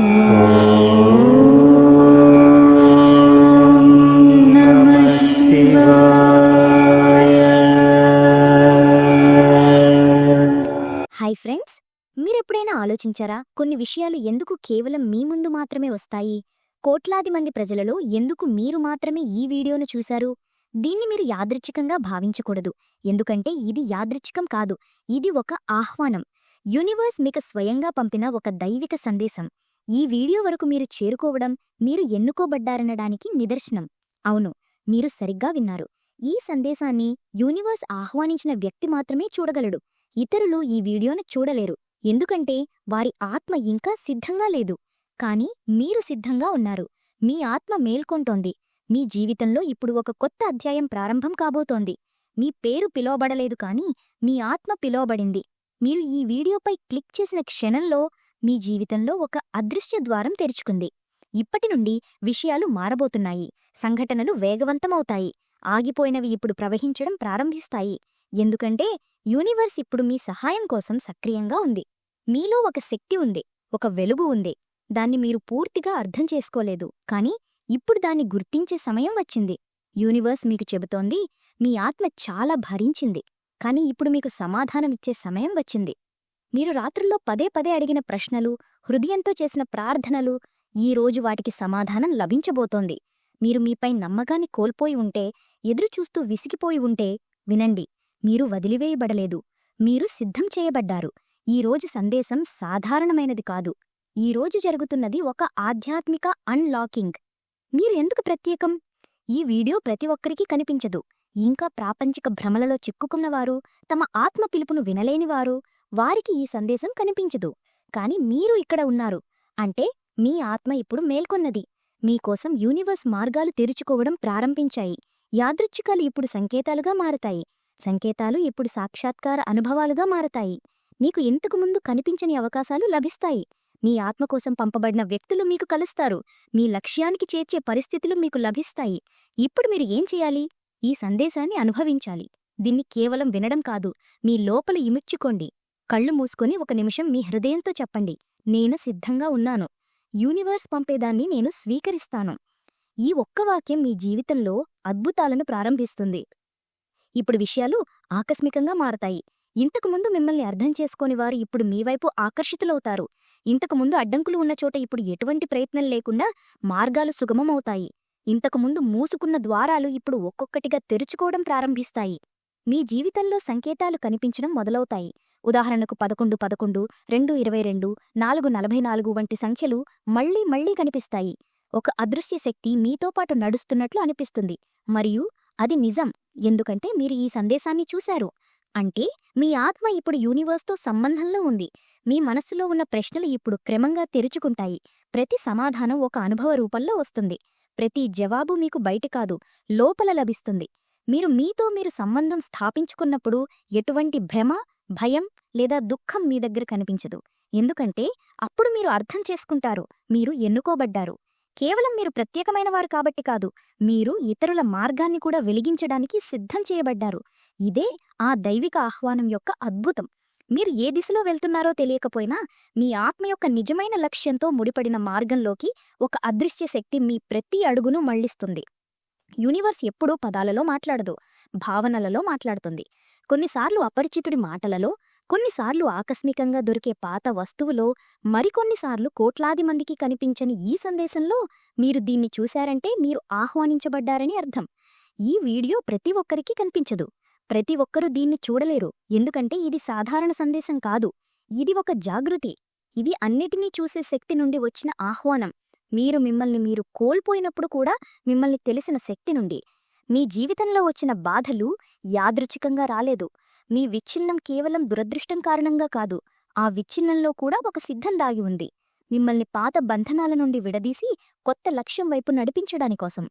Hi friends మీరెప్పుడైనా ఆలోచించారా కొన్ని విషయాలు ఎందుకు కేవలం మీ ముందు మాత్రమే వస్తాయి? కోట్లాది మంది ప్రజలలో ఎందుకు మీరు మాత్రమే ఈ వీడియోను చూశారు? దీన్ని మీరు యాదృచ్ఛికంగా భావించకూడదు. ఎందుకంటే ఇది యాదృచ్ఛికం కాదు ఇది ఒక ఆహ్వానం. యూనివర్స్ మీకు స్వయంగా పంపిన ఒక దైవిక సందేశం. ఈ వీడియో వరకు మీరు చేరుకోవడం మీరు ఎన్నుకోబడ్డారనడానికి నిదర్శనం. అవును మీరు సరిగ్గా విన్నారు. ఈ సందేశాన్ని యూనివర్స్ ఆహ్వానించిన వ్యక్తి మాత్రమే చూడగలడు. ఇతరులు ఈ వీడియోను చూడలేరు. ఎందుకంటే వారి ఆత్మ ఇంకా సిద్ధంగా లేదు. కాని మీరు సిద్ధంగా ఉన్నారు. మీ ఆత్మ మేల్కొంటోంది. మీ జీవితంలో ఇప్పుడు ఒక కొత్త అధ్యాయం ప్రారంభం కాబోతోంది. మీ పేరు పిలువబడలేదు కాని మీ ఆత్మ పిలువబడింది. మీరు ఈ వీడియోపై క్లిక్ చేసిన క్షణంలో మీ జీవితంలో ఒక అదృశ్య ద్వారం తెరుచుకుంది. ఇప్పటి నుండి విషయాలు మారబోతున్నాయి. సంఘటనలు వేగవంతమవుతాయి. ఆగిపోయినవి ఇప్పుడు ప్రవహించడం ప్రారంభిస్తాయి. ఎందుకంటే యూనివర్స్ ఇప్పుడు మీ సహాయం కోసం సక్రియంగా ఉంది. మీలో ఒక శక్తి ఉంది. ఒక వెలుగు ఉంది. దాన్ని మీరు పూర్తిగా అర్థం చేసుకోలేదు. కాని ఇప్పుడు దాన్ని గుర్తించే సమయం వచ్చింది. యూనివర్స్ మీకు చెబుతోంది మీ ఆత్మ చాలా భరించింది. కాని ఇప్పుడు మీకు సమాధానమిచ్చే సమయం వచ్చింది. మీరు రాత్రుల్లో పదే పదే అడిగిన ప్రశ్నలు హృదయంతో చేసిన ప్రార్థనలు ఈ రోజు వాటికి సమాధానం లభించబోతోంది. మీరు మీపై నమ్మకాన్ని కోల్పోయి ఉంటే ఎదురుచూస్తూ విసిగిపోయి ఉంటే వినండి మీరు వదిలివేయబడలేదు మీరు సిద్ధం చేయబడ్డారు. ఈ రోజు సందేశం సాధారణమైనది కాదు. ఈ రోజు జరుగుతున్నది ఒక ఆధ్యాత్మిక అన్లాకింగ్. మీరు ఎందుకు ప్రత్యేకం? ఈ వీడియో ప్రతి ఒక్కరికీ కనిపించదు. ఇంకా ప్రాపంచిక భ్రమలలో చిక్కుకున్నవారు తమ ఆత్మ పిలుపును వినలేనివారు వారికి ఈ సందేశం కనిపించదు. కాని మీరు ఇక్కడ ఉన్నారు. అంటే మీ ఆత్మ ఇప్పుడు మేల్కొన్నది. మీకోసం యూనివర్స్ మార్గాలు తెరుచుకోవడం ప్రారంభించాయి. యాదృచ్ఛికాలు ఇప్పుడు సంకేతాలుగా మారతాయి. సంకేతాలు ఇప్పుడు సాక్షాత్కార అనుభవాలుగా మారతాయి. మీకు ఇంతకు ముందు కనిపించని అవకాశాలు లభిస్తాయి. మీ ఆత్మ కోసం పంపబడిన వ్యక్తులు మీకు కలుస్తారు. మీ లక్ష్యానికి చేర్చే పరిస్థితులు మీకు లభిస్తాయి. ఇప్పుడు మీరు ఏం చేయాలి? ఈ సందేశాన్ని అనుభవించాలి. దీన్ని కేవలం వినడం కాదు. మీ లోపల ఇముచ్చుకోండి. కళ్ళు మూసుకొని ఒక నిమిషం మీ హృదయంతో చెప్పండి. నేను సిద్ధంగా ఉన్నాను. యూనివర్స్ పంపేదాన్ని నేను స్వీకరిస్తాను. ఈ ఒక్క వాక్యం మీ జీవితంలో అద్భుతాలను ప్రారంభిస్తుంది. ఇప్పుడు విషయాలు ఆకస్మికంగా మారతాయి. ఇంతకుముందు మిమ్మల్ని అర్థం చేసుకుని వారు ఇప్పుడు మీవైపు ఆకర్షితులవుతారు. ఇంతకుముందు అడ్డంకులు ఉన్న చోట ఇప్పుడు ఎటువంటి ప్రయత్నం లేకుండా మార్గాలు సుగమమవుతాయి. ఇంతకుముందు మూసుకున్న ద్వారాలు ఇప్పుడు ఒక్కొక్కటిగా తెరుచుకోవడం ప్రారంభిస్తాయి. మీ జీవితంలో సంకేతాలు కనిపించడం మొదలవుతాయి. ఉదాహరణకు పదకొండు పదకొండు రెండు ఇరవై రెండు నాలుగు నలభై నాలుగు వంటి సంఖ్యలు మళ్ళీ మళ్ళీ కనిపిస్తాయి. ఒక అదృశ్య శక్తి మీతో పాటు నడుస్తున్నట్లు అనిపిస్తుంది. మరియు అది నిజం ఎందుకంటే మీరు ఈ సందేశాన్ని చూశారు. అంటే మీ ఆత్మ ఇప్పుడు యూనివర్స్తో సంబంధంలో ఉంది. మీ మనస్సులో ఉన్న ప్రశ్నలు ఇప్పుడు క్రమంగా తెరుచుకుంటాయి. ప్రతి సమాధానం ఒక అనుభవ రూపంలో వస్తుంది. ప్రతి జవాబు మీకు బయట కాదు లోపల లభిస్తుంది. మీరు మీతో మీరు సంబంధం స్థాపించుకున్నప్పుడు ఎటువంటి భ్రమ భయం లేదా దుఃఖం మీ దగ్గర కనిపించదు. ఎందుకంటే అప్పుడు మీరు అర్థం చేసుకుంటారు మీరు ఎన్నుకోబడ్డారు. కేవలం మీరు ప్రత్యేకమైనవారు కాబట్టి కాదు మీరు ఇతరుల మార్గాన్ని కూడా వెలిగించడానికి సిద్ధం చేయబడ్డారు. ఇదే ఆ దైవిక ఆహ్వానం యొక్క అద్భుతం. మీరు ఏ దిశలో వెళ్తున్నారో తెలియకపోయినా మీ ఆత్మ యొక్క నిజమైన లక్ష్యంతో ముడిపడిన మార్గంలోకి ఒక అదృశ్య శక్తి మీ ప్రతి అడుగును మళ్ళిస్తుంది యూనివర్స్ ఎప్పుడూ పదాలలో మాట్లాడదు భావనలలో మాట్లాడుతుంది. కొన్నిసార్లు అపరిచితుడి మాటలలో కొన్నిసార్లు ఆకస్మికంగా దొరికే పాత వస్తువులో మరికొన్నిసార్లు కోట్లాది మందికి కనిపించని ఈ సందేశంలో మీరు దీన్ని చూశారంటే మీరు ఆహ్వానించబడ్డారని అర్థం. ఈ వీడియో ప్రతి ఒక్కరికి కనిపించదు. ప్రతి ఒక్కరూ దీన్ని చూడలేరు. ఎందుకంటే ఇది సాధారణ సందేశం కాదు. ఇది ఒక జాగృతి. ఇది అన్నిటినీ చూసే శక్తి నుండి వచ్చిన ఆహ్వానం. మీరు మిమ్మల్ని మీరు కోల్పోయినప్పుడు కూడా మిమ్మల్ని తెలిసిన శక్తి నుండి. మీ జీవితంలో వచ్చిన బాధలు యాదృచ్ఛికంగా రాలేదు. మీ విచ్ఛిన్నం కేవలం దురదృష్టం కారణంగా కాదు ఆ విచ్ఛిన్నంలో కూడా ఒక సిద్ధం దాగి ఉంది. మిమ్మల్ని పాత బంధనాల నుండి విడదీసి కొత్త లక్ష్యం వైపు నడిపించడానికోసం.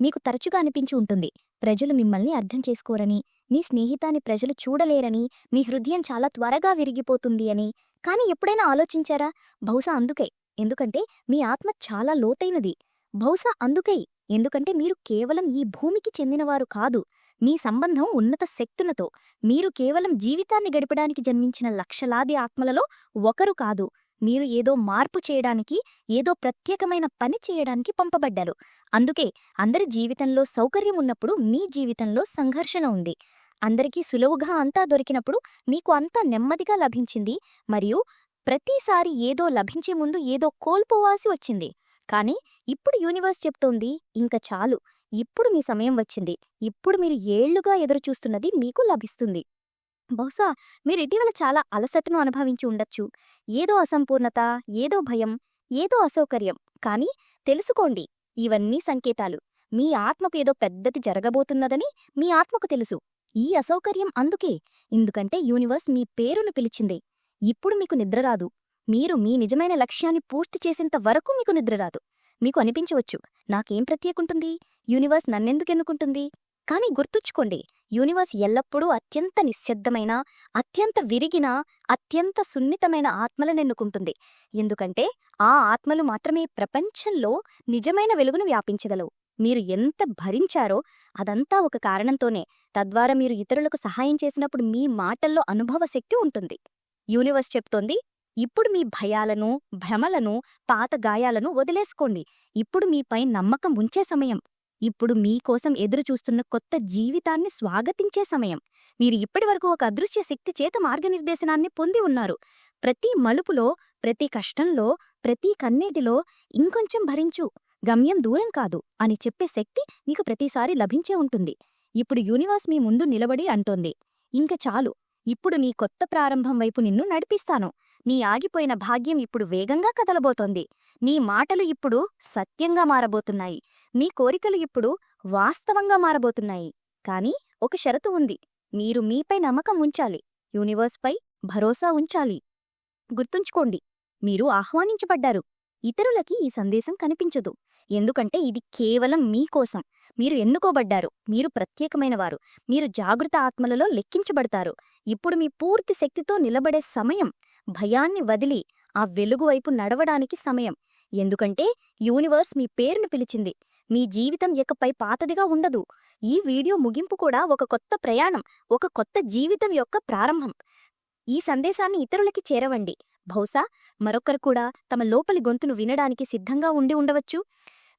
మీకు తరచుగా అనిపించి ఉంటుంది ప్రజలు మిమ్మల్ని అర్థం చేసుకోరని మీ స్నేహితాన్ని ప్రజలు చూడలేరని మీ హృదయం చాలా త్వరగా విరిగిపోతుంది అని. కాని ఎప్పుడైనా ఆలోచించారా? బహుశా అందుకే. ఎందుకంటే మీ ఆత్మ చాలా లోతైనది. బహుశా అందుకై. ఎందుకంటే మీరు కేవలం ఈ భూమికి చెందినవారు కాదు. మీ సంబంధం ఉన్నత శక్తులతో. మీరు కేవలం జీవితాన్ని గడపడానికి జన్మించిన లక్షలాది ఆత్మలలో ఒకరు కాదు. మీరు ఏదో మార్పు చేయడానికి ఏదో ప్రత్యేకమైన పని చేయడానికి పంపబడ్డారు. అందుకే అందరి జీవితంలో సౌకర్యం ఉన్నప్పుడు మీ జీవితంలో సంఘర్షణ ఉంది. అందరికీ సులువుగా అంతా దొరికినప్పుడు మీకు అంతా నెమ్మదిగా లభించింది. మరియు ప్రతిసారి ఏదో లభించే ముందు ఏదో కోల్పోవాల్సి వచ్చింది. కానీ ఇప్పుడు యూనివర్స్ చెప్తోంది ఇంక చాలు. ఇప్పుడు మీ సమయం వచ్చింది. ఇప్పుడు మీరు ఏళ్ళుగా ఎదురుచూస్తున్నది మీకు లభిస్తుంది. బహుశా మీరు ఇటీవల చాలా అలసటను అనుభవించి ఉండొచ్చు. ఏదో అసంపూర్ణత ఏదో భయం ఏదో అసౌకర్యం. కానీ తెలుసుకోండి ఇవన్నీ సంకేతాలు. మీ ఆత్మకు ఏదో పెద్దది జరగబోతున్నదని మీ ఆత్మకు తెలుసు. ఈ అసౌకర్యం అందుకే. ఎందుకంటే యూనివర్స్ మీ పేరును పిలిచింది. ఇప్పుడు మీకు నిద్రరాదు మీరు మీ నిజమైన లక్ష్యాన్ని పూర్తి చేసేంత వరకు మీకు నిద్రరాదు మీకు అనిపించవచ్చు నాకేం ప్రత్యేకుంటుంది? యూనివర్స్ నన్నెందుకెన్నుకుంటుంది? కానీ గుర్తుంచుకోండి యూనివర్స్ ఎల్లప్పుడూ అత్యంత నిశ్శబ్దమైన అత్యంత విరిగిన అత్యంత సున్నితమైన ఆత్మలను ఎన్నుకుంటుంది. ఎందుకంటే ఆ ఆత్మలు మాత్రమే ప్రపంచంలో నిజమైన వెలుగును వ్యాపించగలవు. మీరు ఎంత భరించారో అదంతా ఒక కారణంతోనే. తద్వారా మీరు ఇతరులకు సహాయం చేసినప్పుడు మీ మాటల్లో అనుభవశక్తి ఉంటుంది. యూనివర్స్ చెప్తోంది ఇప్పుడు మీ భయాలను భ్రమలను పాత గాయాలను వదిలేసుకోండి. ఇప్పుడు మీపై నమ్మకం ఉంచే సమయం. ఇప్పుడు మీకోసం ఎదురుచూస్తున్న కొత్త జీవితాన్ని స్వాగతించే సమయం. మీరు ఇప్పటివరకు ఒక అదృశ్య శక్తి చేత మార్గనిర్దేశనాన్ని పొంది ఉన్నారు. ప్రతి మలుపులో ప్రతి కష్టంలో ప్రతి కన్నీటిలో ఇంకొంచెం భరించు. గమ్యం దూరం కాదు అని చెప్పే శక్తి మీకు ప్రతిసారి లభించే ఉంటుంది. ఇప్పుడు యూనివర్స్ మీ ముందు నిలబడి అంటోంది. ఇంక చాలు. ఇప్పుడు నీ కొత్త ప్రారంభం వైపు నిన్ను నడిపిస్తాను. నీ ఆగిపోయిన భాగ్యం ఇప్పుడు వేగంగా కదలబోతోంది. నీ మాటలు ఇప్పుడు సత్యంగా మారబోతున్నాయి. నీ కోరికలు ఇప్పుడు వాస్తవంగా మారబోతున్నాయి. కాని ఒక షరతు ఉంది. మీరు మీపై నమ్మకం ఉంచాలి. యూనివర్స్పై భరోసా ఉంచాలి. గుర్తుంచుకోండి మీరు ఆహ్వానించబడ్డారు. ఇతరులకి ఈ సందేశం కనిపించదు. ఎందుకంటే ఇది కేవలం మీకోసం మీరు ఎన్నుకోబడ్డారు. మీరు ప్రత్యేకమైనవారు. మీరు జాగృత ఆత్మలలో లెక్కించబడతారు. ఇప్పుడు మీ పూర్తి శక్తితో నిలబడే సమయం. భయాన్ని వదిలి ఆ వెలుగు వైపు నడవడానికి సమయం. ఎందుకంటే యూనివర్స్ మీ పేరును పిలిచింది. మీ జీవితం ఇకపై పాతదిగా ఉండదు. ఈ వీడియో ముగింపు కూడా ఒక కొత్త ప్రయాణం ఒక కొత్త జీవితం యొక్క ప్రారంభం. ఈ సందేశాన్ని ఇతరులకి చేరవండి. బహుశా మరొకరు కూడా తమ లోపలి గొంతును వినడానికి సిద్ధంగా ఉండి ఉండవచ్చు.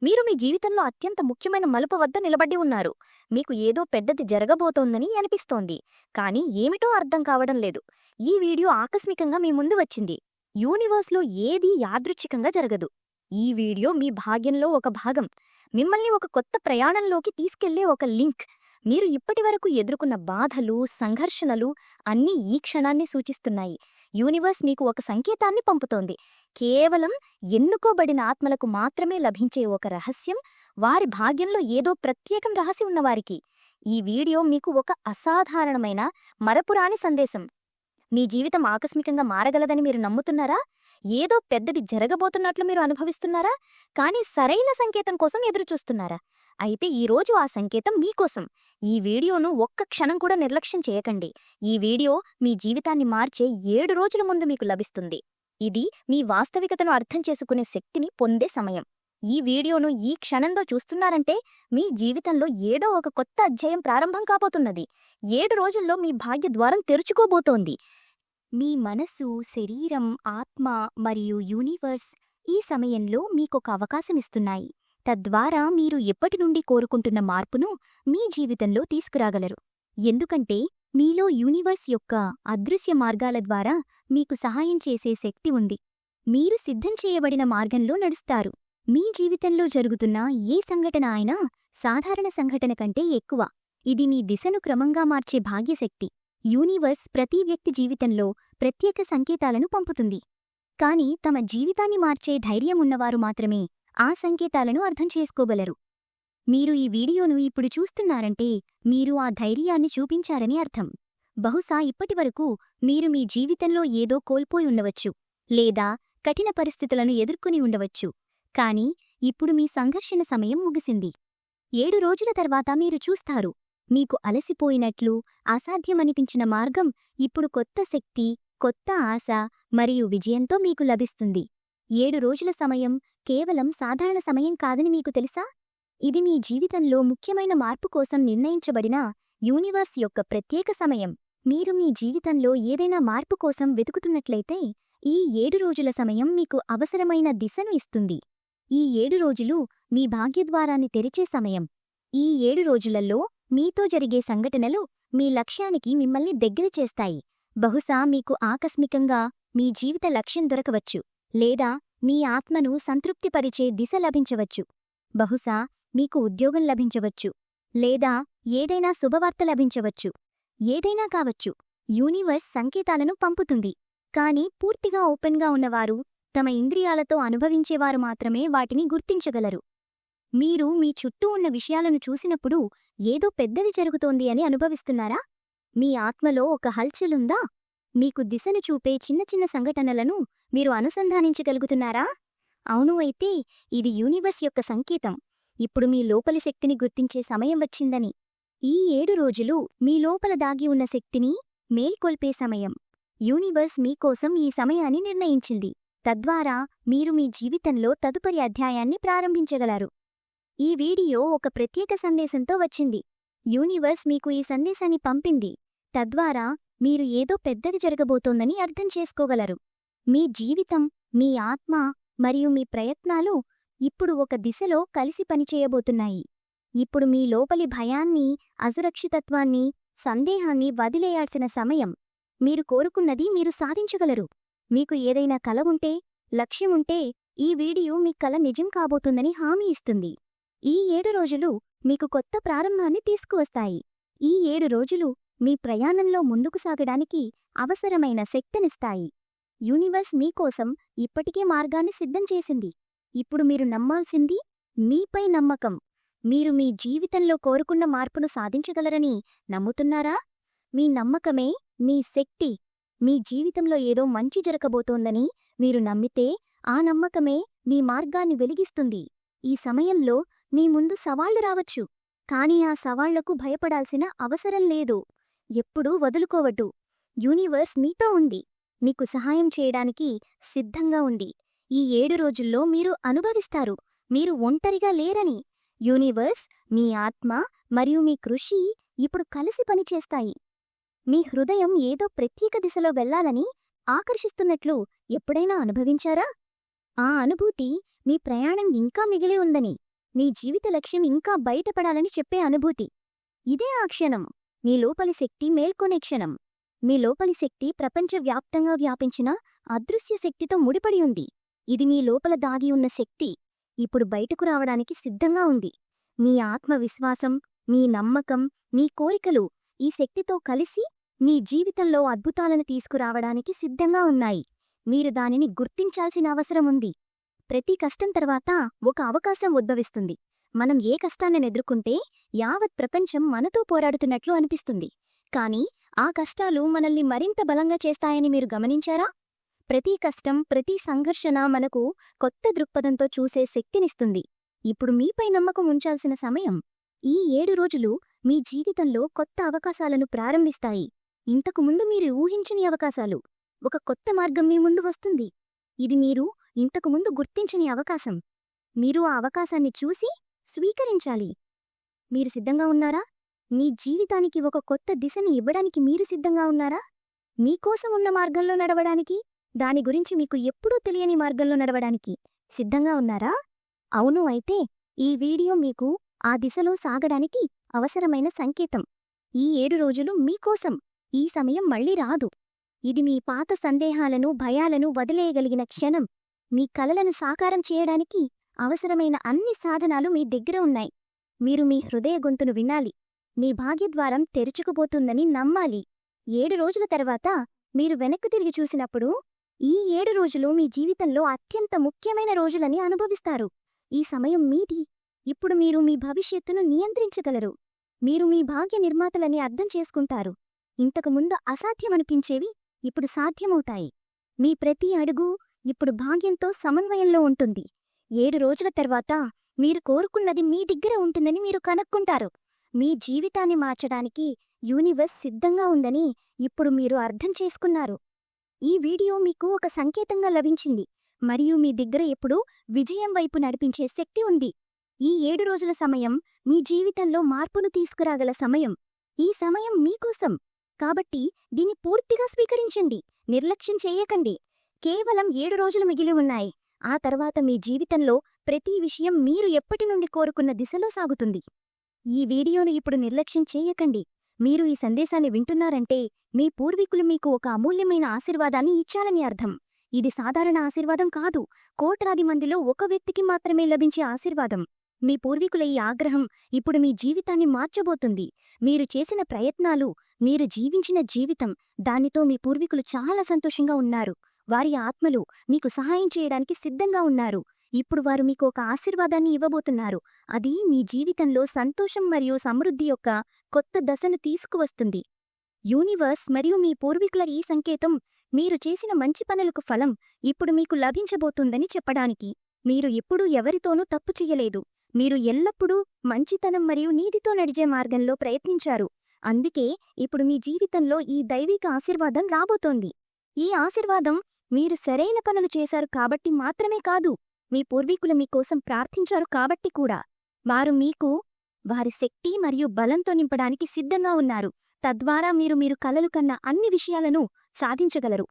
మీరు మీ జీవితంలో అత్యంత ముఖ్యమైన మలుపు వద్ద నిలబడి ఉన్నారు. మీకు ఏదో పెద్దది జరగబోతోందని అనిపిస్తోంది. కానీ ఏమిటో అర్థం కావడం లేదు. ఈ వీడియో ఆకస్మికంగా మీ ముందు వచ్చింది. యూనివర్స్లో ఏదీ యాదృచ్ఛికంగా జరగదు. ఈ వీడియో మీ భాగ్యంలో ఒక భాగం. మిమ్మల్ని ఒక కొత్త ప్రయాణంలోకి తీసుకెళ్ళే ఒక లింక్. మీరు ఇప్పటివరకు ఎదుర్కొన్న బాధలు సంఘర్షణలు అన్నీ ఈ క్షణాన్ని సూచిస్తున్నాయి. యూనివర్స్ మీకు ఒక సంకేతాన్ని పంపుతోంది. కేవలం ఎన్నుకోబడిన ఆత్మలకు మాత్రమే లభించే ఒక రహస్యం వారి భాగ్యంలో ఏదో ప్రత్యేకం రహసి ఉన్నవారికి. ఈ వీడియో మీకు ఒక అసాధారణమైన మరపురాని సందేశం. మీ జీవితం ఆకస్మికంగా మారగలదని మీరు నమ్ముతున్నారా? ఏదో పెద్దది జరగబోతున్నట్లు మీరు అనుభవిస్తున్నారా? కానీ సరైన సంకేతం కోసం ఎదురుచూస్తున్నారా? అయితే ఈరోజు ఆ సంకేతం మీకోసం ఈ వీడియోను ఒక్క క్షణం కూడా నిర్లక్ష్యం చేయకండి. ఈ వీడియో మీ జీవితాన్ని మార్చే ఏడు రోజుల ముందు మీకు లభిస్తుంది. ఇది మీ వాస్తవికతను అర్థం చేసుకునే శక్తిని పొందే సమయం. ఈ వీడియోను ఈ క్షణంలో చూస్తున్నారంటే మీ జీవితంలో ఏడో ఒక కొత్త అధ్యాయం ప్రారంభం కాబోతున్నది. ఏడు రోజుల్లో మీ భాగ్య ద్వారం తెరుచుకోబోతోంది. మీ మనసు శరీరం ఆత్మ మరియు యూనివర్స్ ఈ సమయంలో మీకొక అవకాశమిస్తున్నాయి తద్వారా మీరు ఎప్పటి నుండి కోరుకుంటున్న మార్పును మీ జీవితంలో తీసుకురాగలరు. ఎందుకంటే మీలో యూనివర్స్ యొక్క అదృశ్య మార్గాల ద్వారా మీకు సహాయం చేసే శక్తి ఉంది. మీరు సిద్ధం చేయబడిన మార్గంలో నడుస్తారు. మీ జీవితంలో జరుగుతున్న ఏ సంఘటన అయినా సాధారణ సంఘటన కంటే ఎక్కువ. ఇది మీ దిశను క్రమంగా మార్చే భాగ్యశక్తి. యూనివర్స్ ప్రతి వ్యక్తి జీవితంలో ప్రత్యేక సంకేతాలను పంపుతుంది. కాని తమ జీవితాన్ని మార్చే ధైర్యం ఉన్నవారు మాత్రమే ఆ సంకేతాలను అర్థం చేసుకోగలరు. మీరు ఈ వీడియోను ఇప్పుడు చూస్తున్నారంటే మీరు ఆ ధైర్యాన్ని చూపించారని అర్థం. బహుశా ఇప్పటివరకు మీరు మీ జీవితంలో ఏదో కోల్పోయి ఉండవచ్చు లేదా కఠిన పరిస్థితులను ఎదుర్కొని ఉండవచ్చు. కాని ఇప్పుడు మీ సంఘర్షణ సమయం ముగిసింది. ఏడు రోజుల తర్వాత మీరు చూస్తారు. మీకు అలసిపోయినట్లు అసాధ్యమనిపించిన మార్గం ఇప్పుడు కొత్త శక్తి కొత్త ఆశ మరియు విజయంతో మీకు లభిస్తుంది. ఏడు రోజుల సమయం కేవలం సాధారణ సమయం కాదని మీకు తెలుసా? ఇది మీ జీవితంలో ముఖ్యమైన మార్పు కోసం నిర్ణయించబడిన యూనివర్స్ యొక్క ప్రత్యేక సమయం. మీరు మీ జీవితంలో ఏదైనా మార్పు కోసం వెతుకుతున్నట్లయితే ఈ ఏడు రోజుల సమయం మీకు అవసరమైన దిశను ఇస్తుంది. ఈ ఏడు రోజులు మీ భాగ్యద్వారాన్ని తెరిచే సమయం. ఈ ఏడు రోజులలో మీతో జరిగే సంఘటనలు మీ లక్ష్యానికి మిమ్మల్ని దగ్గర చేస్తాయి. బహుశా మీకు ఆకస్మికంగా మీ జీవిత లక్ష్యం దొరకవచ్చు. లేదా మీ ఆత్మను సంతృప్తిపరిచే దిశ లభించవచ్చు. బహుశా మీకు ఉద్యోగం లభించవచ్చు. లేదా ఏదైనా శుభవార్త లభించవచ్చు. ఏదైనా కావచ్చు. యూనివర్స్ సంకేతాలను పంపుతుంది. కాని పూర్తిగా ఓపెన్గా ఉన్నవారు తమ ఇంద్రియాలతో అనుభవించేవారు మాత్రమే వాటిని గుర్తించగలరు. మీరు మీ చుట్టూ ఉన్న విషయాలను చూసినప్పుడు ఏదో పెద్దది జరుగుతోంది అని అనుభవిస్తున్నారా? మీ ఆత్మలో ఒక హల్చలుందా మీకు దిశను చూపే చిన్న చిన్న సంఘటనలను మీరు అనుసంధానించగలుగుతున్నారా? అవును అయితే ఇది యూనివర్స్ యొక్క సంకేతం. ఇప్పుడు మీ లోపలి శక్తిని గుర్తించే సమయం వచ్చిందని. ఈ ఏడు రోజులు మీ లోపల దాగి ఉన్న శక్తిని మేల్కొల్పే సమయం. యూనివర్స్ మీకోసం ఈ సమయాన్ని నిర్ణయించింది. తద్వారా మీరు మీ జీవితంలో తదుపరి అధ్యాయాన్ని ప్రారంభించగలరు. ఈ వీడియో ఒక ప్రత్యేక సందేశంతో వచ్చింది. యూనివర్స్ మీకు ఈ సందేశాన్ని పంపింది. తద్వారా మీరు ఏదో పెద్దది జరగబోతోందని అర్థం చేసుకోగలరు. మీ జీవితం మీ ఆత్మ మరియు మీ ప్రయత్నాలు ఇప్పుడు ఒక దిశలో కలిసి పనిచేయబోతున్నాయి. ఇప్పుడు మీ లోపలి భయాన్ని అసురక్షితత్వాన్ని సందేహాన్ని వదిలేయాల్సిన సమయం. మీరు కోరుకున్నది మీరు సాధించగలరు. మీకు ఏదైనా కల ఉంటే లక్ష్యముంటే ఈ వీడియో మీ కల నిజం కాబోతుందని హామీ ఇస్తుంది. ఈ ఏడు రోజులు మీకు కొత్త ప్రారంభాన్ని తీసుకువస్తాయి. ఈ ఏడు రోజులు మీ ప్రయాణంలో ముందుకు సాగడానికి అవసరమైన శక్తినిస్తాయి. యూనివర్స్ మీకోసం ఇప్పటికే మార్గాన్ని సిద్ధం చేసింది. ఇప్పుడు మీరు నమ్మాల్సింది మీపై నమ్మకం. మీరు మీ జీవితంలో కోరుకున్న మార్పును సాధించగలరని నమ్ముతున్నారా? మీ నమ్మకమే మీ శక్తి మీ జీవితంలో ఏదో మంచి జరగబోతోందని మీరు నమ్మితే ఆ నమ్మకమే మీ మార్గాన్ని వెలిగిస్తుంది. ఈ సమయంలో మీ ముందు సవాళ్ళు రావచ్చు. కాని ఆ సవాళ్ళకు భయపడాల్సిన అవసరం లేదు. ఎప్పుడూ వదులుకోవటు యూనివర్స్ మీతో ఉంది. మీకు సహాయం చేయడానికి సిద్ధంగా ఉంది. ఈ ఏడు రోజుల్లో మీరు అనుభవిస్తారు. మీరు ఒంటరిగా లేరని. యూనివర్స్ మీ ఆత్మ మరియు మీ కృషి ఇప్పుడు కలిసి పనిచేస్తాయి మీ హృదయం ఏదో ప్రత్యేక దిశలో వెళ్ళాలని ఆకర్షిస్తున్నట్లు ఎప్పుడైనా అనుభవించారా? ఆ అనుభూతి మీ ప్రయాణం ఇంకా మిగిలి ఉందని మీ జీవిత లక్ష్యం ఇంకా బయటపడాలని చెప్పే అనుభూతి. ఇదే ఆ క్షణం. మీ లోపలి శక్తి మేల్కొనే క్షణం. మీ లోపలి శక్తి ప్రపంచవ్యాప్తంగా వ్యాపించిన అదృశ్య శక్తితో ముడిపడి ఉంది. ఇది మీ లోపల దాగి ఉన్న శక్తి ఇప్పుడు బయటకు రావడానికి సిద్ధంగా ఉంది. మీ ఆత్మవిశ్వాసం మీ నమ్మకం మీ కోరికలు ఈ శక్తితో కలిసి మీ జీవితంలో అద్భుతాలను తీసుకురావడానికి సిద్ధంగా ఉన్నాయి. మీరు దానిని గుర్తించాల్సిన అవసరముంది ప్రతి కష్టం తర్వాత ఒక అవకాశం ఉద్భవిస్తుంది. మనం ఏ కష్టాన్ని ఎదుర్కొంటే యావత్ ప్రపంచం మనతో పోరాడుతున్నట్లు అనిపిస్తుంది. కానీ ఆ కష్టాలు మనల్ని మరింత బలంగా చేస్తాయని మీరు గమనించారా? ప్రతి కష్టం ప్రతి సంఘర్షణ మనకు కొత్త దృక్పథంతో చూసే శక్తినిస్తుంది. ఇప్పుడు మీపై నమ్మకం ఉంచాల్సిన సమయం. ఈ ఏడు రోజులు మీ జీవితంలో కొత్త అవకాశాలను ప్రారంభిస్తాయి. ఇంతకు ముందు మీరు ఊహించని అవకాశాలు. ఒక కొత్త మార్గం మీ ముందు వస్తుంది. ఇది మీరు ఇంతకుముందు గుర్తించని అవకాశం. మీరు ఆ అవకాశాన్ని చూసి స్వీకరించాలి. మీరు సిద్ధంగా ఉన్నారా? మీ జీవితానికి ఒక కొత్త దిశని ఇవ్వడానికి మీరు సిద్ధంగా ఉన్నారా? మీకోసం ఉన్న మార్గంలో నడవడానికి దాని గురించి మీకు ఎప్పుడూ తెలియని మార్గంలో నడవడానికి సిద్ధంగా ఉన్నారా? అవును అయితే ఈ వీడియో మీకు ఆ దిశలో సాగడానికి అవసరమైన సంకేతం. ఈ ఏడు రోజులు మీకోసం ఈ సమయం మళ్ళీ రాదు. ఇది మీ పాత సందేహాలను భయాలను వదిలేయగలిగిన క్షణం. మీ కలలను సాకారం చేయడానికి అవసరమైన అన్ని సాధనాలు మీ దగ్గర ఉన్నాయి. మీరు మీ హృదయ గొంతును వినాలి. మీ భాగ్యద్వారం తెరుచుకుపోతుందని నమ్మాలి. ఏడు రోజుల తర్వాత మీరు వెనక్కు తిరిగి చూసినప్పుడు ఈ ఏడు రోజులు మీ జీవితంలో అత్యంత ముఖ్యమైన రోజులని అనుభవిస్తారు. ఈ సమయం మీది. ఇప్పుడు మీరు మీ భవిష్యత్తును నియంత్రించగలరు. మీరు మీ భాగ్య నిర్మాతలని అర్థం చేసుకుంటారు. ఇంతకుముందు అసాధ్యమనిపించేవి ఇప్పుడు సాధ్యమవుతాయి. మీ ప్రతి అడుగు ఇప్పుడు భాగ్యంతో సమన్వయంలో ఉంటుంది. ఏడు రోజుల తర్వాత మీరు కోరుకున్నది మీ దగ్గర ఉంటుందని మీరు కనుక్కుంటారు. మీ జీవితాన్ని మార్చడానికి యూనివర్స్ సిద్ధంగా ఉందని ఇప్పుడు మీరు అర్థం చేసుకున్నారు. ఈ వీడియో మీకు ఒక సంకేతంగా లభించింది. మరియు మీ దగ్గర ఎప్పుడూ విజయం వైపు నడిపించే శక్తి ఉంది. ఈ ఏడు రోజుల సమయం మీ జీవితంలో మార్పును తీసుకురాగల సమయం. ఈ సమయం మీకోసం. కాబట్టి దీన్ని పూర్తిగా స్వీకరించండి. నిర్లక్ష్యం చేయకండి. కేవలం ఏడు రోజులు మిగిలి ఉన్నాయి. ఆ తర్వాత మీ జీవితంలో ప్రతి విషయం మీరు ఎప్పటి నుండి కోరుకున్న దిశలో సాగుతుంది. ఈ వీడియోను ఇప్పుడు నిర్లక్ష్యం చేయకండి. మీరు ఈ సందేశాన్ని వింటున్నారంటే మీ పూర్వీకులు మీకు ఒక అమూల్యమైన ఆశీర్వాదాన్ని ఇచ్చారని అర్థం. ఇది సాధారణ ఆశీర్వాదం కాదు. కోట్లాది మందిలో ఒక వ్యక్తికి మాత్రమే లభించే ఆశీర్వాదం. మీ పూర్వీకుల ఈ ఆగ్రహం ఇప్పుడు మీ జీవితాన్ని మార్చబోతుంది. మీరు చేసిన ప్రయత్నాలు మీరు జీవించిన జీవితం దానితో మీ పూర్వీకులు చాలా సంతోషంగా ఉన్నారు. వారి ఆత్మలు మీకు సహాయం చేయడానికి సిద్ధంగా ఉన్నారు. ఇప్పుడు వారు మీకు ఒక ఆశీర్వాదాన్ని ఇవ్వబోతున్నారు. అది మీ జీవితంలో సంతోషం మరియు సమృద్ధి యొక్క కొత్త దశను తీసుకువస్తుంది. యూనివర్స్ మరియు మీ పూర్వీకుల ఈ సంకేతం మీరు చేసిన మంచి పనులకు ఫలం ఇప్పుడు మీకు లభించబోతుందని చెప్పడానికి. మీరు ఎప్పుడూ ఎవరితోనూ తప్పు చెయ్యలేదు మీరు ఎల్లప్పుడూ మంచితనం మరియు నీతితో నడిచే మార్గంలో ప్రయత్నించారు. అందుకే ఇప్పుడు మీ జీవితంలో ఈ దైవిక ఆశీర్వాదం రాబోతోంది. ఈ ఆశీర్వాదం మీరు సరైన పనులు చేశారు కాబట్టి మాత్రమే కాదు మీ పూర్వీకులు మీకోసం ప్రార్థించారు కాబట్టి కూడా. వారు మీకు వారి శక్తి మరియు బలంతో నింపడానికి సిద్ధంగా ఉన్నారు. తద్వారా మీరు మీరు కలలు కన్న అన్ని విషయాలను సాధించగలరు.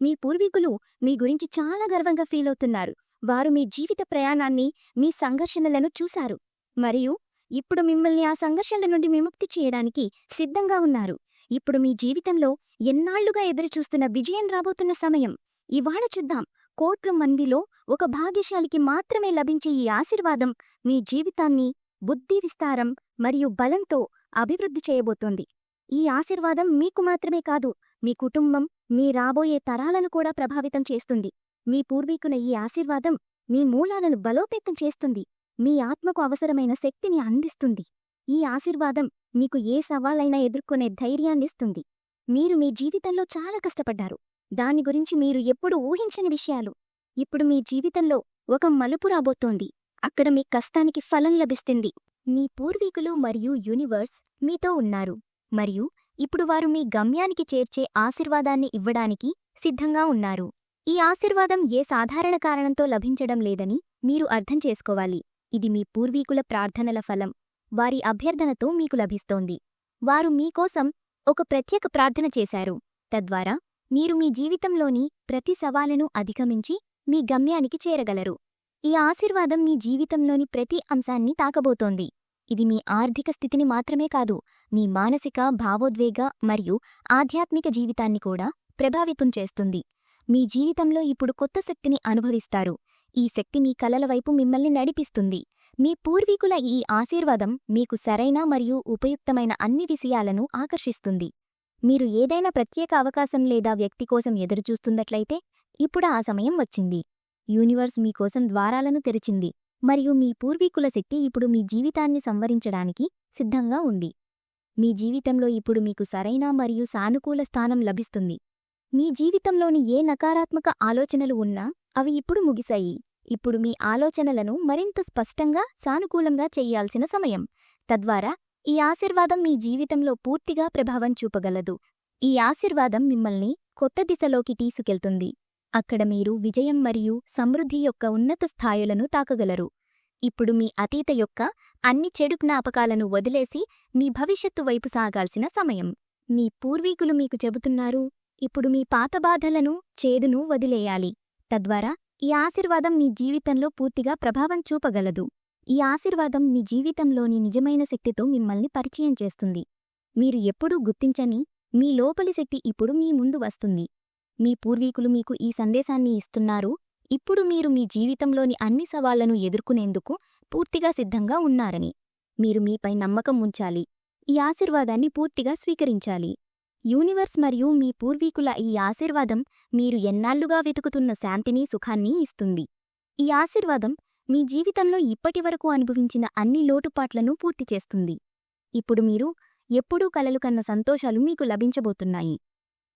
మీ పూర్వీకులు మీ గురించి చాలా గర్వంగా ఫీలవుతున్నారు వారు మీ జీవిత ప్రయాణాన్ని మీ సంఘర్షణలను చూశారు. మరియు ఇప్పుడు మిమ్మల్ని ఆ సంఘర్షణల నుండి విముక్తి చేయడానికి సిద్ధంగా ఉన్నారు. ఇప్పుడు మీ జీవితంలో ఎన్నాళ్ళుగా ఎదురుచూస్తున్న విజయం రాబోతున్న సమయం. ఇవాళ చూద్దాం. కోట్ల మందిలో ఒక భాగ్యశాలికి మాత్రమే లభించే ఈ ఆశీర్వాదం మీ జీవితాన్ని బుద్ధి విస్తారం మరియు బలంతో అభివృద్ధి చేయబోతోంది. ఈ ఆశీర్వాదం మీకు మాత్రమే కాదు మీ కుటుంబం మీ రాబోయే తరాలను కూడా ప్రభావితం చేస్తుంది. మీ పూర్వీకుల ఈ ఆశీర్వాదం మీ మూలాలను బలోపేతం చేస్తుంది. మీ ఆత్మకు అవసరమైన శక్తిని అందిస్తుంది. ఈ ఆశీర్వాదం మీకు ఏ సవాలైనా ఎదుర్కొనే ధైర్యాన్నిస్తుంది. మీరు మీ జీవితంలో చాలా కష్టపడ్డారు. దాని గురించి మీరు ఎప్పుడు ఊహించని విషయాలు. ఇప్పుడు మీ జీవితంలో ఒక మలుపు రాబోతోంది. అక్కడ మీ కష్టానికి ఫలం లభిస్తుంది. మీ పూర్వీకులు మరియు యూనివర్స్ మీతో ఉన్నారు. మరియు ఇప్పుడు వారు మీ గమ్యానికి చేర్చే ఆశీర్వాదాన్ని ఇవ్వడానికి సిద్ధంగా ఉన్నారు. ఈ ఆశీర్వాదం ఏ సాధారణ కారణంతో లభించడం లేదని మీరు అర్థం చేసుకోవాలి. ఇది మీ పూర్వీకుల ప్రార్థనల ఫలం. వారి అభ్యర్థనతో మీకు లభిస్తోంది. వారు మీకోసం ఒక ప్రత్యేక ప్రార్థన చేశారు. తద్వారా మీరు మీ జీవితంలోని ప్రతి సవాలును అధిగమించి మీ గమ్యానికి చేరగలరు. ఈ ఆశీర్వాదం మీ జీవితంలోని ప్రతి అంశాన్ని తాకబోతోంది. ఇది మీ ఆర్థిక స్థితిని మాత్రమే కాదు మీ మానసిక భావోద్వేగ మరియు ఆధ్యాత్మిక జీవితాన్ని కూడా ప్రభావితం చేస్తుంది. మీ జీవితంలో ఇప్పుడు కొత్త శక్తిని అనుభవిస్తారు. ఈ శక్తి మీ కలల వైపు మిమ్మల్ని నడిపిస్తుంది. మీ పూర్వీకుల ఈ ఆశీర్వాదం మీకు సరైన మరియు ఉపయుక్తమైన అన్ని విషయాలను ఆకర్షిస్తుంది. మీరు ఏదైనా ప్రత్యేక అవకాశం లేదా వ్యక్తి కోసం ఎదురుచూస్తున్నట్లయితే ఇప్పుడు ఆ సమయం వచ్చింది. యూనివర్స్ మీకోసం ద్వారాలను తెరిచింది. మరియు మీ పూర్వీకుల శక్తి ఇప్పుడు మీ జీవితాన్ని సంవరించడానికి సిద్ధంగా ఉంది. మీ జీవితంలో ఇప్పుడు మీకు సరైన మరియు సానుకూల స్థానం లభిస్తుంది. మీ జీవితంలోని ఏ నకారాత్మక ఆలోచనలు ఉన్నా అవి ఇప్పుడు ముగిశాయి. ఇప్పుడు మీ ఆలోచనలను మరింత స్పష్టంగా సానుకూలంగా చెయ్యాల్సిన సమయం. తద్వారా ఈ ఆశీర్వాదం మీ జీవితంలో పూర్తిగా ప్రభావం చూపగలదు. ఈ ఆశీర్వాదం మిమ్మల్ని కొత్త దిశలోకి తీసుకెళ్తుంది. అక్కడ మీరు విజయం మరియు సమృద్ధి యొక్క ఉన్నత స్థాయిలను తాకగలరు. ఇప్పుడు మీ అతీత యొక్క అన్ని చెడు జ్ఞాపకాలను వదిలేసి మీ భవిష్యత్తు వైపు సాగాల్సిన సమయం. మీ పూర్వీకులు మీకు చెబుతున్నారు ఇప్పుడు మీ పాత బాధలను చేదును వదిలేయాలి. తద్వారా ఈ ఆశీర్వాదం మీ జీవితంలో పూర్తిగా ప్రభావం చూపగలదు. ఈ ఆశీర్వాదం మీ జీవితంలోని నిజమైన శక్తితో మిమ్మల్ని పరిచయం చేస్తుంది. మీరు ఎప్పుడూ గుర్తించని మీ లోపలి శక్తి ఇప్పుడు మీ ముందు వస్తుంది. మీ పూర్వీకులు మీకు ఈ సందేశాన్ని ఇస్తున్నారు. ఇప్పుడు మీరు మీ జీవితంలోని అన్ని సవాళ్ళను ఎదుర్కొనేందుకు పూర్తిగా సిద్ధంగా ఉన్నారని. మీరు మీపై నమ్మకం ఉంచాలి. ఈ ఆశీర్వాదాన్ని పూర్తిగా స్వీకరించాలి. యూనివర్స్ మరియు మీ పూర్వీకుల ఈ ఆశీర్వాదం మీరు ఎన్నాళ్ళుగా వెతుకుతున్న శాంతిని సుఖాన్ని ఇస్తుంది. ఈ ఆశీర్వాదం మీ జీవితంలో ఇప్పటివరకు అనుభవించిన అన్ని లోటుపాట్లను పూర్తి చేస్తుంది. ఇప్పుడు మీరు ఎప్పుడూ కలలు కన్న సంతోషాలు మీకు లభించబోతున్నాయి.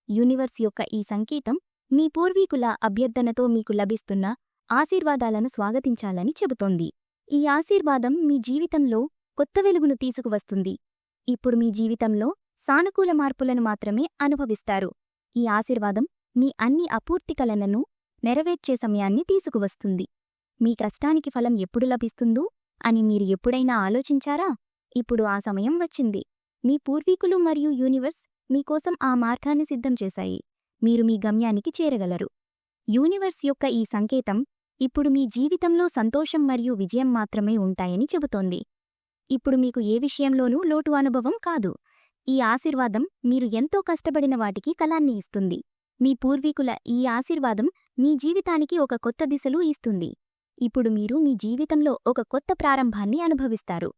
యూనివర్స్ యొక్క ఈ సంకేతం మీ పూర్వీకుల అభ్యర్థనతో మీకు లభిస్తున్న ఆశీర్వాదాలను స్వాగతించాలని చెబుతోంది. ఈ ఆశీర్వాదం మీ జీవితంలో కొత్త వెలుగును తీసుకువస్తుంది. ఇప్పుడు మీ జీవితంలో సానుకూల మార్పులను మాత్రమే అనుభవిస్తారు. ఈ ఆశీర్వాదం మీ అన్ని అపూర్తి కలలను నెరవేర్చే సమయాన్ని తీసుకువస్తుంది. మీ కష్టానికి ఫలం ఎప్పుడు లభిస్తుందో అని మీరు ఎప్పుడైనా ఆలోచించారా? ఇప్పుడు ఆ సమయం వచ్చింది. మీ పూర్వీకులు మరియు యూనివర్స్ మీకోసం ఆ మార్గాన్ని సిద్ధం చేశాయి. మీరు మీ గమ్యానికి చేరగలరు. యూనివర్స్ యొక్క ఈ సంకేతం ఇప్పుడు మీ జీవితంలో సంతోషం మరియు విజయం మాత్రమే ఉంటాయని చెబుతోంది. ఇప్పుడు మీకు ఏ విషయంలోనూ లోటు అనుభవం కాదు. ఈ ఆశీర్వాదం మీరు ఎంతో కష్టపడిన వాటికి కలాన్ని ఇస్తుంది. మీ పూర్వీకుల ఈ ఆశీర్వాదం మీ జీవితానికి ఒక కొత్త దిశలు ఇస్తుంది. ఇప్పుడు మీరు మీ జీవితంలో ఒక కొత్త ప్రారంభాన్ని అనుభవిస్తారు.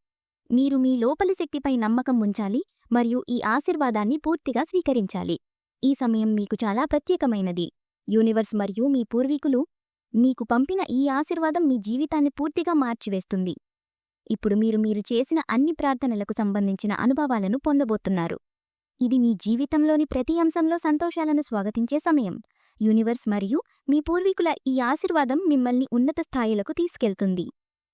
మీరు మీ లోపలి శక్తిపై నమ్మకం ఉంచాలి మరియు ఈ ఆశీర్వాదాన్ని పూర్తిగా స్వీకరించాలి. ఈ సమయం మీకు చాలా ప్రత్యేకమైనది. యూనివర్స్ మరియు మీ పూర్వీకులు మీకు పంపిన ఈ ఆశీర్వాదం మీ జీవితాన్ని పూర్తిగా మార్చివేస్తుంది. ఇప్పుడు మీరు మీరు చేసిన అన్ని ప్రార్థనలకు సంబంధించిన అనుభవాలను పొందబోతున్నారు. ఇది మీ జీవితంలోని ప్రతి అంశంలో సంతోషాలను స్వాగతించే సమయం. యూనివర్స్ మరియు మీ పూర్వీకుల ఈ ఆశీర్వాదం మిమ్మల్ని ఉన్నత స్థాయిలకు తీసుకెళ్తుంది.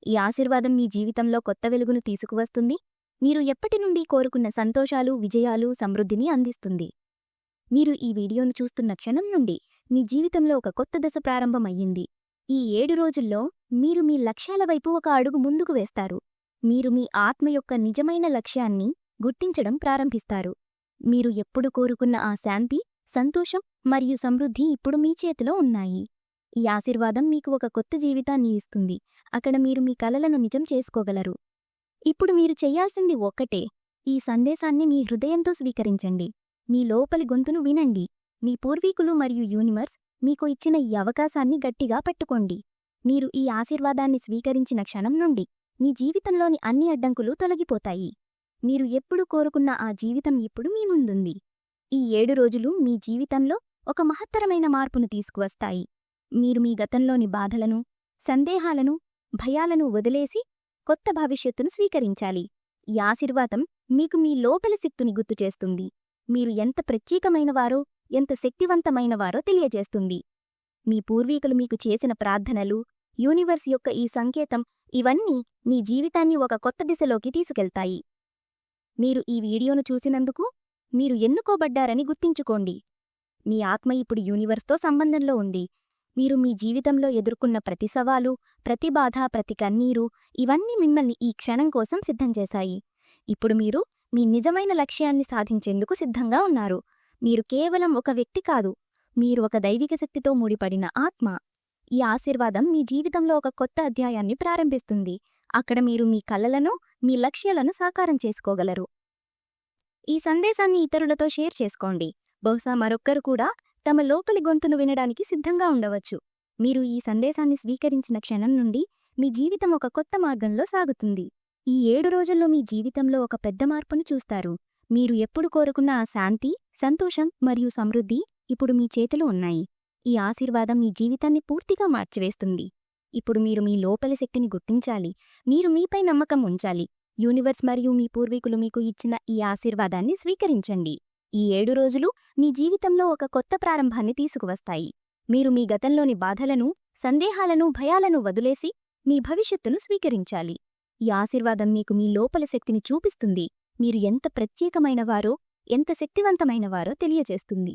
ఈ ఆశీర్వాదం మీ జీవితంలో కొత్త వెలుగును తీసుకువస్తుంది. మీరు ఎప్పటి నుండి కోరుకున్న సంతోషాలు విజయాలు సమృద్ధిని అందిస్తుంది. మీరు ఈ వీడియోను చూస్తున్న క్షణం నుండి మీ జీవితంలో ఒక కొత్త దశ ప్రారంభమయ్యింది. ఈ ఏడు రోజుల్లో మీరు మీ లక్ష్యాల వైపు ఒక అడుగు ముందుకు వేస్తారు. మీరు మీ ఆత్మ యొక్క నిజమైన లక్ష్యాన్ని గుర్తించడం ప్రారంభిస్తారు. మీరు ఎప్పుడు కోరుకున్న ఆ శాంతి సంతోషం మరియు సమృద్ధి ఇప్పుడు మీ చేతిలో ఉన్నాయి. ఈ ఆశీర్వాదం మీకు ఒక కొత్త జీవితాన్ని ఇస్తుంది. అక్కడ మీరు మీ కలలను నిజం చేసుకోగలరు. ఇప్పుడు మీరు చెయ్యాల్సింది ఒక్కటే. ఈ సందేశాన్ని మీ హృదయంతో స్వీకరించండి. మీ లోపలి గొంతును వినండి. మీ పూర్వీకులు మరియు యూనివర్స్ మీకు ఇచ్చిన ఈ అవకాశాన్ని గట్టిగా పట్టుకోండి. మీరు ఈ ఆశీర్వాదాన్ని స్వీకరించిన క్షణం నుండి మీ జీవితంలోని అన్ని అడ్డంకులు తొలగిపోతాయి. మీరు ఎప్పుడు కోరుకున్న ఆ జీవితం ఇప్పుడు మీ ముందుంది. ఈ ఏడు రోజులు మీ జీవితంలో ఒక మహత్తరమైన మార్పును తీసుకువస్తాయి. మీరు మీ గతంలోని బాధలను సందేహాలను భయాలను వదిలేసి కొత్త భవిష్యత్తును స్వీకరించాలి. ఈ ఆశీర్వాదం మీకు మీ లోపలి శక్తిని గుర్తుచేస్తుంది మీరు ఎంత ప్రత్యేకమైనవారో ఎంత శక్తివంతమైనవారో తెలియజేస్తుంది. మీ పూర్వీకులు మీకు చేసిన ప్రార్థనలు యూనివర్స్ యొక్క ఈ సంకేతం ఇవన్నీ మీ జీవితాన్ని ఒక కొత్త దిశలోకి తీసుకెళ్తాయి. మీరు ఈ వీడియోను చూసినందుకు మీరు ఎన్నుకోబడ్డారని గుర్తించుకోండి. మీ ఆత్మ ఇప్పుడు యూనివర్స్తో సంబంధంలో ఉంది. మీరు మీ జీవితంలో ఎదుర్కొన్న ప్రతి సవాలు ప్రతి బాధ ప్రతి కన్నీరు ఇవన్నీ మిమ్మల్ని ఈ క్షణం కోసం సిద్ధం చేశాయి. ఇప్పుడు మీరు మీ నిజమైన లక్ష్యాన్ని సాధించేందుకు సిద్ధంగా ఉన్నారు. మీరు కేవలం ఒక వ్యక్తి కాదు. మీరు ఒక దైవిక శక్తితో ముడిపడిన ఆత్మ. ఈ ఆశీర్వాదం మీ జీవితంలో ఒక కొత్త అధ్యాయాన్ని ప్రారంభిస్తుంది. అక్కడ మీరు మీ కలలను మీ లక్ష్యాలను సాకారం చేసుకోగలరు. ఈ సందేశాన్ని ఇతరులతో షేర్ చేసుకోండి. బహుశా మరొక్కరు కూడా తమ లోపలి గొంతును వినడానికి సిద్ధంగా ఉండవచ్చు. మీరు ఈ సందేశాన్ని స్వీకరించిన క్షణం నుండి మీ జీవితం ఒక కొత్త మార్గంలో సాగుతుంది. ఈ ఏడు రోజుల్లో మీ జీవితంలో ఒక పెద్ద మార్పును చూస్తారు. మీరు ఎప్పుడు కోరుకున్న ఆ శాంతి సంతోషం మరియు సమృద్ధి ఇప్పుడు మీ చేతిలో ఉన్నాయి. ఈ ఆశీర్వాదం మీ జీవితాన్ని పూర్తిగా మార్చివేస్తుంది. ఇప్పుడు మీరు మీ లోపలి శక్తిని గుర్తించాలి. మీరు మీపై నమ్మకం ఉంచాలి. యూనివర్స్ మరియు మీ పూర్వీకులు మీకు ఇచ్చిన ఈ ఆశీర్వాదాన్ని స్వీకరించండి. ఈ ఏడు రోజులు మీ జీవితంలో ఒక కొత్త ప్రారంభాన్ని తీసుకువస్తాయి. మీరు మీ గతంలోని బాధలను సందేహాలను భయాలను వదిలేసి మీ భవిష్యత్తును స్వీకరించాలి. ఈ ఆశీర్వాదం మీకు మీ లోపల శక్తిని చూపిస్తుంది. మీరు ఎంత ప్రత్యేకమైనవారో ఎంత శక్తివంతమైనవారో తెలియజేస్తుంది.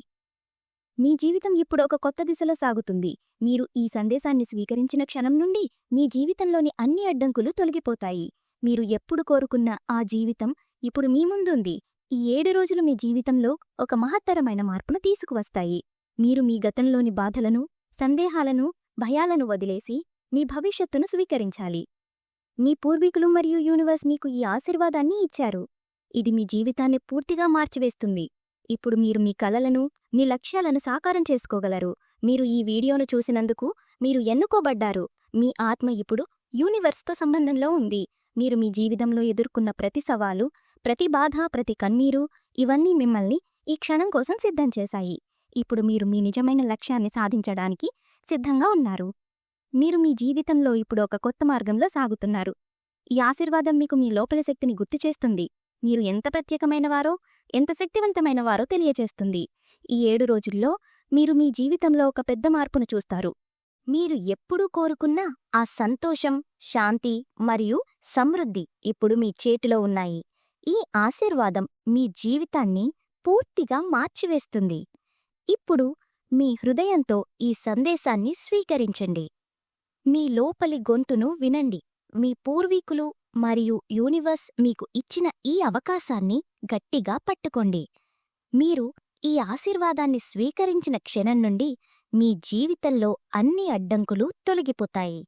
మీ జీవితం ఇప్పుడు ఒక కొత్త దిశలో సాగుతుంది. మీరు ఈ సందేశాన్ని స్వీకరించిన క్షణం నుండి మీ జీవితంలోని అన్ని అడ్డంకులు తొలగిపోతాయి. మీరు ఎప్పుడు కోరుకున్న ఆ జీవితం ఇప్పుడు మీ ముందుంది. ఈ ఏడు రోజులు మీ జీవితంలో ఒక మహత్తరమైన మార్పును తీసుకువస్తాయి. మీరు మీ గతంలోని బాధలను సందేహాలను భయాలను వదిలేసి మీ భవిష్యత్తును స్వీకరించాలి. మీ పూర్వీకులు మరియు యూనివర్స్ మీకు ఈ ఆశీర్వాదాన్ని ఇచ్చారు. ఇది మీ జీవితాన్ని పూర్తిగా మార్చివేస్తుంది. ఇప్పుడు మీరు మీ కలలను మీ లక్ష్యాలను సాకారం చేసుకోగలరు. మీరు ఈ వీడియోను చూసినందుకు మీరు ఎన్నుకోబడ్డారు. మీ ఆత్మ ఇప్పుడు యూనివర్స్తో సంబంధంలో ఉంది. మీరు మీ జీవితంలో ఎదుర్కొన్న ప్రతి సవాలు ప్రతి బాధ ప్రతి కన్నీరు ఇవన్నీ మిమ్మల్ని ఈ క్షణం కోసం సిద్ధం చేశాయి. ఇప్పుడు మీరు మీ నిజమైన లక్ష్యాన్ని సాధించడానికి సిద్ధంగా ఉన్నారు. మీరు మీ జీవితంలో ఇప్పుడు ఒక కొత్త మార్గంలో సాగుతున్నారు. ఈ ఆశీర్వాదం మీకు మీ లోపల శక్తిని గుర్తు చేస్తుంది. మీరు ఎంత ప్రత్యేకమైనవారో ఎంత శక్తివంతమైనవారో తెలియచేస్తుంది. ఈ ఏడు రోజుల్లో మీరు మీ జీవితంలో ఒక పెద్ద మార్పును చూస్తారు. మీరు ఎప్పుడూ కోరుకున్న ఆ సంతోషం శాంతి మరియు సమృద్ధి ఇప్పుడు మీ చేతిలో ఉన్నాయి. ఈ ఆశీర్వాదం మీ జీవితాన్ని పూర్తిగా మార్చివేస్తుంది. ఇప్పుడు మీ హృదయంతో ఈ సందేశాన్ని స్వీకరించండి. మీ లోపలి గొంతును వినండి. మీ పూర్వీకులు మరియు యూనివర్స్ మీకు ఇచ్చిన ఈ అవకాశాన్ని గట్టిగా పట్టుకోండి. మీరు ఈ ఆశీర్వాదాన్ని స్వీకరించిన క్షణం నుండి మీ జీవితంలో అన్ని అడ్డంకులు తొలగిపోతాయి.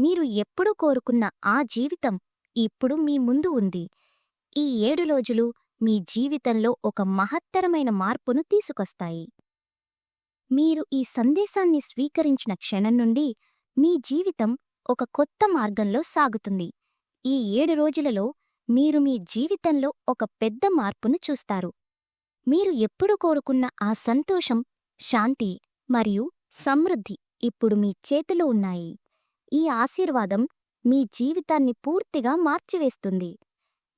మీరు ఎప్పుడు కోరుకున్న ఆ జీవితం ఇప్పుడు మీ ముందు ఉంది. ఈ ఏడు రోజులు మీ జీవితంలో ఒక మహత్తరమైన మార్పును తీసుకొస్తాయి. మీరు ఈ సందేశాన్ని స్వీకరించిన క్షణం నుండి మీ జీవితం ఒక కొత్త మార్గంలో సాగుతుంది. ఈ ఏడు రోజులలో మీరు మీ జీవితంలో ఒక పెద్ద మార్పును చూస్తారు. మీరు ఎప్పుడు కోరుకున్న ఆ సంతోషం శాంతి మరియు సమృద్ధి ఇప్పుడు మీ చేతిలో ఉన్నాయి. ఈ ఆశీర్వాదం మీ జీవితాన్ని పూర్తిగా మార్చివేస్తుంది.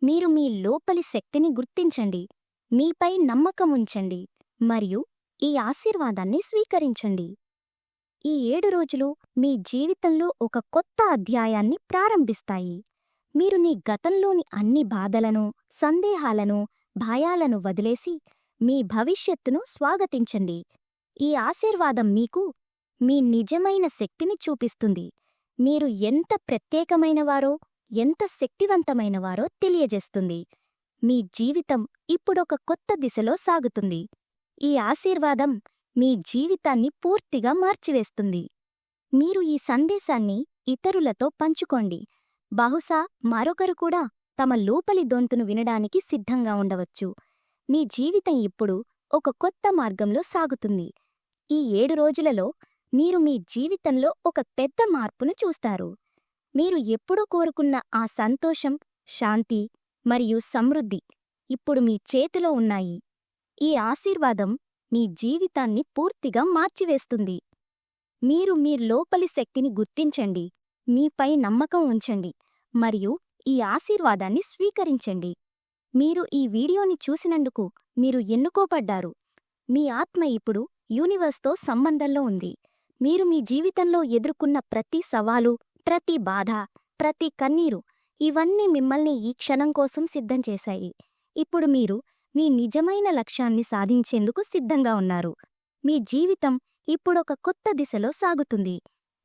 మీరు మీ లోపలి శక్తిని గుర్తించండి. మీపై నమ్మకం ఉంచండి. మరియు ఈ ఆశీర్వాదాన్ని స్వీకరించండి. ఈ ఏడు రోజులు మీ జీవితంలో ఒక కొత్త అధ్యాయాన్ని ప్రారంభిస్తాయి. మీరు నీ గతంలోని అన్ని బాధలను సందేహాలను భయాలను వదిలేసి మీ భవిష్యత్తును స్వాగతించండి. ఈ ఆశీర్వాదం మీకు మీ నిజమైన శక్తిని చూపిస్తుంది. మీరు ఎంత ప్రత్యేకమైనవారో ఎంత శక్తివంతమైనవారో తెలియజేస్తుంది. మీ జీవితం ఇప్పుడొక కొత్త దిశలో సాగుతుంది. ఈ ఆశీర్వాదం మీ జీవితాన్ని పూర్తిగా మార్చివేస్తుంది. మీరు ఈ సందేశాన్ని ఇతరులతో పంచుకోండి. బహుశా మరొకరు కూడా తమ లోపలి దొంతును వినడానికి సిద్ధంగా ఉండవచ్చు. మీ జీవితం ఇప్పుడు ఒక కొత్త మార్గంలో సాగుతుంది. ఈ ఏడు రోజులలో మీరు మీ జీవితంలో ఒక పెద్ద మార్పును చూస్తారు. మీరు ఎప్పుడూ కోరుకున్న ఆ సంతోషం శాంతి మరియు సమృద్ధి ఇప్పుడు మీ చేతిలో ఉన్నాయి. ఈ ఆశీర్వాదం మీ జీవితాన్ని పూర్తిగా మార్చివేస్తుంది. మీరు మీ లోపలి శక్తిని గుర్తించండి. మీపై నమ్మకం ఉంచండి మరియు ఈ ఆశీర్వాదాన్ని స్వీకరించండి. మీరు ఈ వీడియోని చూసినందుకు మీరు ఎన్నుకోబడ్డారు. మీ ఆత్మ ఇప్పుడు యూనివర్స్తో సంబంధంలో ఉంది. మీరు మీ జీవితంలో ఎదుర్కొన్న ప్రతి సవాలు ప్రతి బాధ ప్రతి కన్నీరు ఇవన్నీ మిమ్మల్ని ఈ క్షణం కోసం సిద్ధం చేశాయి. ఇప్పుడు మీరు మీ నిజమైన లక్ష్యాన్ని సాధించేందుకు సిద్ధంగా ఉన్నారు. మీ జీవితం ఇప్పుడొక కొత్త దిశలో సాగుతుంది.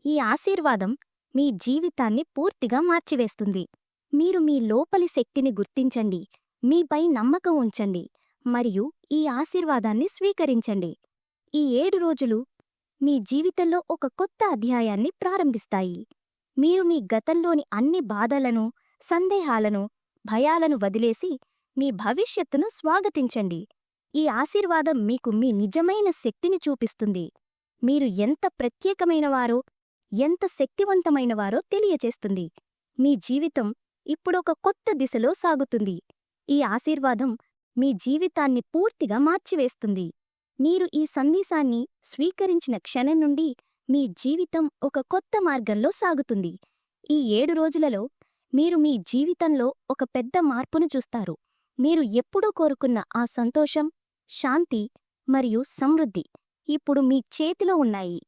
ఈ ఆశీర్వాదం మీ జీవితాన్ని పూర్తిగా మార్చివేస్తుంది. మీరు మీ లోపలి శక్తిని గుర్తించండి. మీపై నమ్మకం ఉంచండి. మరియు ఈ ఆశీర్వాదాన్ని స్వీకరించండి. ఈ ఏడు రోజులు మీ జీవితంలో ఒక కొత్త అధ్యాయాన్ని ప్రారంభిస్తాయి. మీరు మీ గతంలోని అన్ని బాధలను సందేహాలను భయాలను వదిలేసి మీ భవిష్యత్తును స్వాగతించండి. ఈ ఆశీర్వాదం మీకు మీ నిజమైన శక్తిని చూపిస్తుంది. మీరు ఎంత ప్రత్యేకమైనవారో ఎంత శక్తివంతమైనవారో తెలియచేస్తుంది. మీ జీవితం ఇప్పుడొక కొత్త దిశలో సాగుతుంది. ఈ ఆశీర్వాదం మీ జీవితాన్ని పూర్తిగా మార్చివేస్తుంది. మీరు ఈ సందేశాన్ని స్వీకరించిన క్షణం నుండి మీ జీవితం ఒక కొత్త మార్గంలో సాగుతుంది. ఈ ఏడు రోజులలో మీరు మీ జీవితంలో ఒక పెద్ద మార్పును చూస్తారు. మీరు ఎప్పుడూ కోరుకున్న ఆ సంతోషం శాంతి మరియు సమృద్ధి ఇప్పుడు మీ చేతిలో ఉన్నాయి.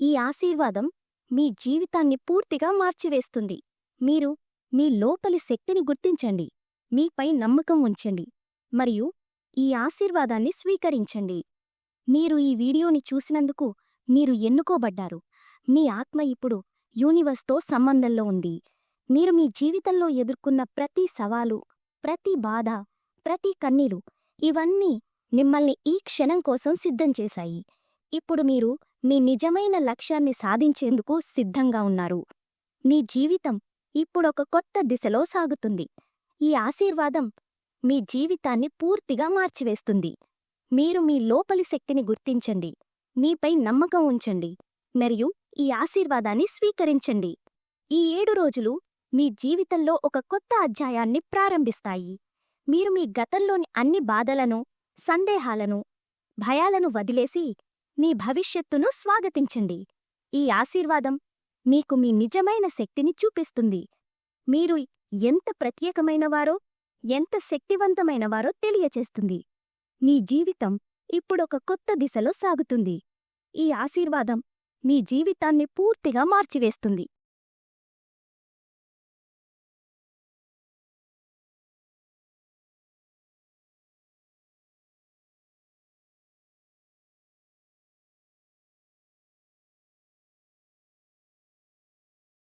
ఈ ఆశీర్వాదం మీ జీవితాన్ని పూర్తిగా మార్చివేస్తుంది. మీరు మీ లోపలి శక్తిని గుర్తించండి. మీపై నమ్మకం ఉంచండి మరియు ఈ ఆశీర్వాదాన్ని స్వీకరించండి. మీరు ఈ వీడియోని చూసినందుకు మీరు ఎన్నుకోబడ్డారు. మీ ఆత్మ ఇప్పుడు యూనివర్స్తో సంబంధంలో ఉంది. మీరు మీ జీవితంలో ఎదుర్కొన్న ప్రతి సవాలు ప్రతి బాధ ప్రతి కన్నీరు ఇవన్నీ మిమ్మల్ని ఈ క్షణం కోసం సిద్ధం చేశాయి. ఇప్పుడు మీరు మీ నిజమైన లక్ష్యాన్ని సాధించేందుకు సిద్ధంగా ఉన్నారు. మీ జీవితం ఇప్పుడొక కొత్త దిశలో సాగుతుంది. ఈ ఆశీర్వాదం మీ జీవితాన్ని పూర్తిగా మార్చివేస్తుంది. మీరు మీ లోపలి శక్తిని గుర్తించండి. మీపై నమ్మకం ఉంచండి. మరియు ఈ ఆశీర్వాదాన్ని స్వీకరించండి. ఈ ఏడు రోజులు మీ జీవితంలో ఒక కొత్త అధ్యాయాన్ని ప్రారంభిస్తాయి. మీరు మీ గతంలోని అన్ని బాధలను సందేహాలను భయాలను వదిలేసి మీ భవిష్యత్తును స్వాగతించండి. ఈ ఆశీర్వాదం మీకు మీ నిజమైన శక్తిని చూపిస్తుంది. మీరు ఎంత ప్రత్యేకమైనవారో ఎంత శక్తివంతమైనవారో తెలియచేస్తుంది. మీ జీవితం ఇప్పుడొక కొత్త దిశలో సాగుతుంది. ఈ ఆశీర్వాదం మీ జీవితాన్ని పూర్తిగా మార్చివేస్తుంది.